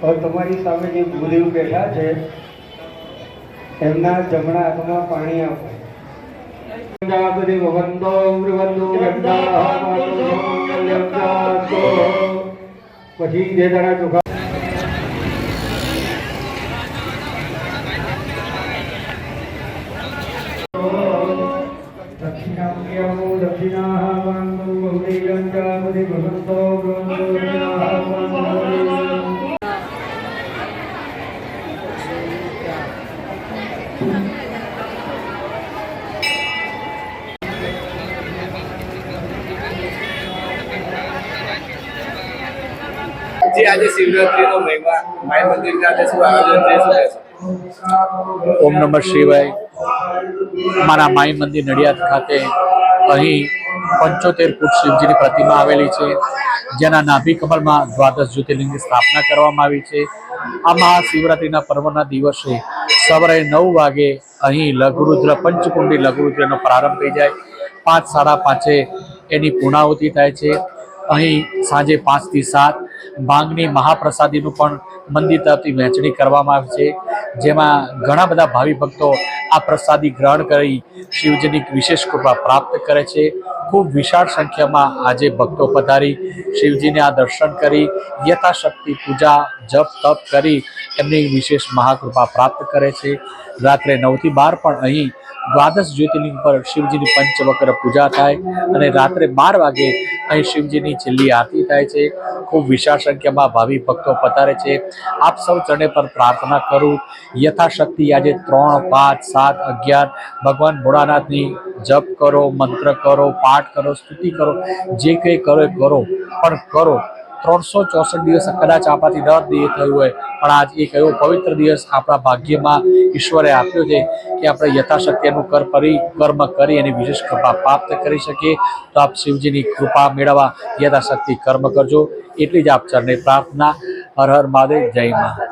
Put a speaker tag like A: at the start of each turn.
A: હવે તમારી સામે જે ગુરુદેવ બેઠા છે એમના જમણા હાથમાં પાણી આપો. પછી બે દાડા ચોખા દક્ષિણા દક્ષિણા ભગવંતો
B: જે આજે શિવરાત્રીનો મહિમા માય મંદિર ખાતે શું આયોજન છે, શું કહેશો?
C: ઓમ નમઃ શિવાય. મારા માઈ મંદિર નડિયાદ ખાતે અહીં પંચોતેર ફૂટ શિવજીની પ્રતિમા આવેલી છે, જેના નાભી કમલમાં દ્વાદશ જ્યોતિર્લિંગની સ્થાપના કરવામાં આવી છે. આ મહાશિવરાત્રિના પર્વના દિવસે સવારે નવ વાગે અહીં લઘુરુદ્ર પંચકુંડી લઘુરુદ્રનો પ્રારંભ થઈ જાય. પાંચ, સાડા પાંચે એની પૂર્ણાહુતિ થાય છે. અહીં સાંજે પાંચથી સાત ભાંગની મહાપ્રસાદીનું પણ મંદિર તરફથી વહેંચણી કરવામાં આવે છે. જેમાં ઘણા બધા ભાવિ ભક્તો આ પ્રસાદી ગ્રહણ કરી શિવજીની વિશેષ કૃપા પ્રાપ્ત કરે છે. ખૂબ વિશાળ સંખ્યામાં આજે ભક્તો પધારી શિવજીને આ દર્શન કરી, યથાશક્તિ પૂજા, જપ તપ કરી એમની વિશેષ મહાકૃપા પ્રાપ્ત કરે છે. રાત્રે નવથી બાર પણ અહીં દ્વાદશ જ્યોતિર્લિંગ પર શિવજીની પંચવક્ર પૂજા થાય અને રાત્રે બાર વાગે અહીં શિવજીની છેલ્લી આરતી થાય છે. ખૂબ વિશાળ સંખ્યામાં ભાવિ ભક્તો પધારે છે. આપ સૌ ચરણે પર પ્રાર્થના કરું, યથાશક્તિ આજે ત્રણ, પાંચ, સાત, અગિયાર, ભગવાન ભોળાનાથની જપ કરો, મંત્ર કરો, પાઠ કરો, સ્તુતિ કરો, જે કંઈ કરો એ કરો, પણ કરો. ત્રણસો ચોસઠ દિવસ કદાચ આપણાથી ન દે થયું હોય, પણ આજ એક એવો પવિત્ર દિવસ આપણા ભાગ્યમાં ઈશ્વરે આપ્યો છે કે આપણે યથાશક્તિ એનું કર કરી, કર્મ કરી એની વિશેષ કૃપા પ્રાપ્ત કરી શકીએ, તો આપ શિવજીની કૃપા મેળવવા યથાશક્તિ કર્મ કરજો. એટલી જ આપ ચરણે પ્રાર્થના. હર હર મહાદેવ. જય મા